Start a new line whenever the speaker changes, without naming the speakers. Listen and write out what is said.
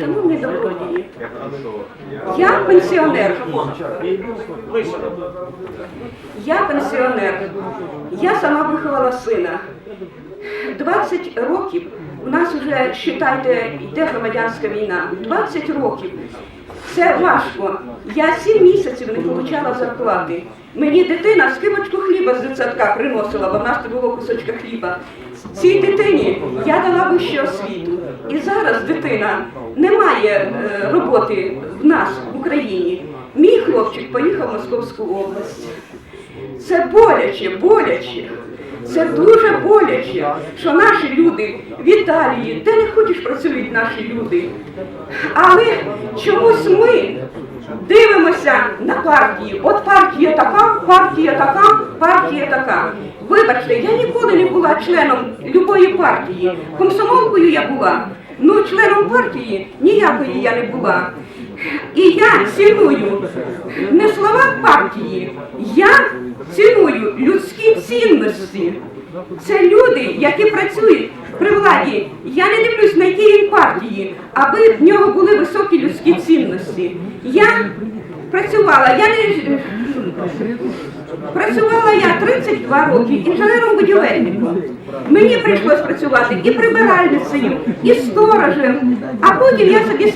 шановні добродії, я пенсіонер. Я пенсіонер. Я сама виховала сина. 20 років у нас вже, вважайте, йде громадянська війна. 20 років. Це важко. Я 7 місяців не отримала зарплати. Мені дитина скибочку хліба з дитсадка приносила, бо в нас не було кусочка хліба. Цій дитині я дала вищу освіту. І зараз дитина не має е, роботи в нас в Україні. Мій хлопчик поїхав в Московську область. Це боляче, боляче. Це дуже боляче, що наші люди в Італії, де не хочеш працюють наші люди. Але чомусь ми дивимося на партії. От партія така, партія така, партія така. Вибачте, я ніколи не була членом любої партії. Комсомолкою я була, ну членом партії ніякої я не була. І я ціную не слова партії, цінності. Це люди, які працюють при владі. Я не дивлюсь на які він партії, аби в нього були високі людські цінності. Я працювала, я не працювала я 32 роки інженером-будівельником. Мені прийшлось працювати і прибиральницею, і сторожем, а потім я собі